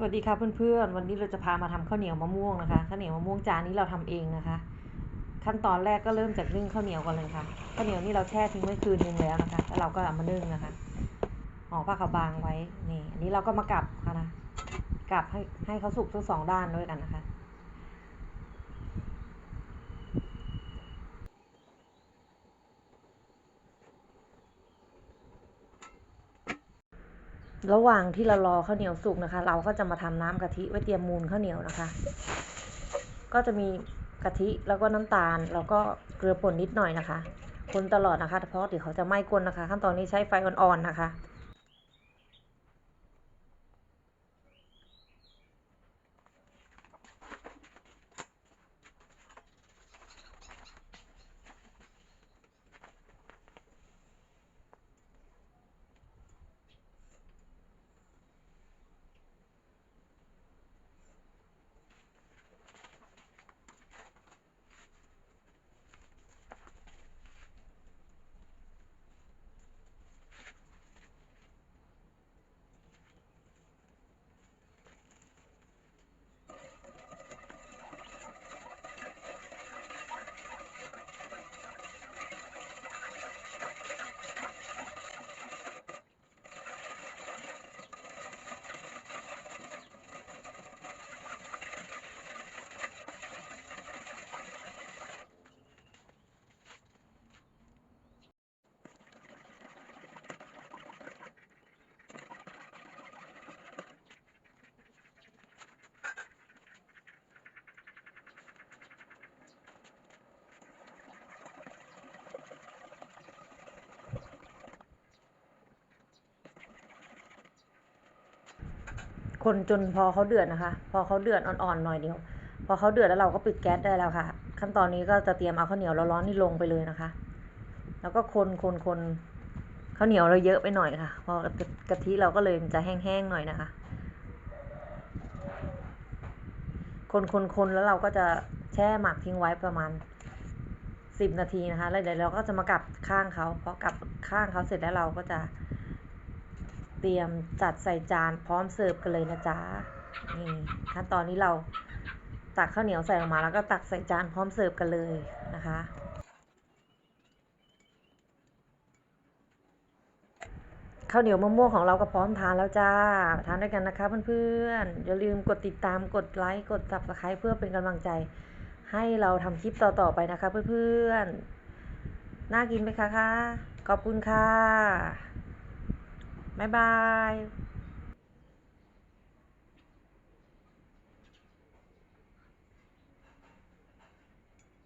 สวัสดีค่ะเพื่อนๆ วันนี้เราจะพามาทำข้าวเหนียวมะม่วงนะคะข้าวเหนียวมะม่วงจานนี้เราทำเองนะคะ ขั้นตอนแรกก็เริ่มจากนึ่งข้าวเหนียวก่อนเลยค่ะข้าวเหนียวนี่เราแช่ทิ้งไว้คืนนึงแล้วนะคะแล้วเราก็เอามานึ่งนะคะห่อผ้าขาวบางไว้นี่อันนี้เราก็มากลับค่ะนะกลับให้ให้เขาสุกทั้งสองด้านด้วยกันนะคะ ระหว่างที่เรารอข้าวเหนียวสุกนะคะ เราก็จะมาทำน้ำกะทิไว้เตรียมมูลข้าวเหนียวนะคะ ก็จะมีกะทิแล้วก็น้ำตาล แล้วก็เกลือป่นนิดหน่อยนะคะ คนตลอดนะคะเพราะเดี๋ยวเขาจะไหม้กวนนะคะ ขั้นตอนนี้ใช้ไฟอ่อนๆนะคะ คนจนพอเขาเดือดนะคะ พอเขาเดือดอ่อนๆหน่อยเดียว พอเขาเดือดแล้วเราก็ปิดแก๊สได้แล้วค่ะ ขั้นตอนนี้ก็จะเตรียมเอาข้าวเหนียวร้อนๆนี่ลงไปเลยนะคะ แล้วก็คนคนคนข้าวเหนียวเราเยอะไปหน่อยค่ะ พอกะทิเราก็เลยมันจะแห้งๆหน่อยนะคะ คนคนคนแล้วเราก็จะแช่หมักทิ้งไว้ประมาณสิบนาทีนะคะ แล้วเดี๋ยวเราก็จะมากลับข้างเขาพอกลับข้างเขาเสร็จแล้วเราก็จะ เตรียมจัดใส่จานพร้อมเสิร์ฟกันเลยนะจ๊ะนี่ขั้นตอนนี้เราตักข้าวเหนียวใส่ออกมาแล้วก็ตักใส่จานพร้อมเสิร์ฟกันเลยนะคะข้าวเหนียวมะม่วงของเราก็พร้อมทานแล้วจ้า ทานด้วยกันนะคะเพื่อนๆ อย่าลืมกดติดตาม กดไลค์ กด subscribe เพื่อเป็นกำลังใจ ให้เราทำคลิปต่อๆไปนะคะเพื่อนๆ น่ากินไหมคะคะ ขอบคุณค่ะ บ๊ายบาย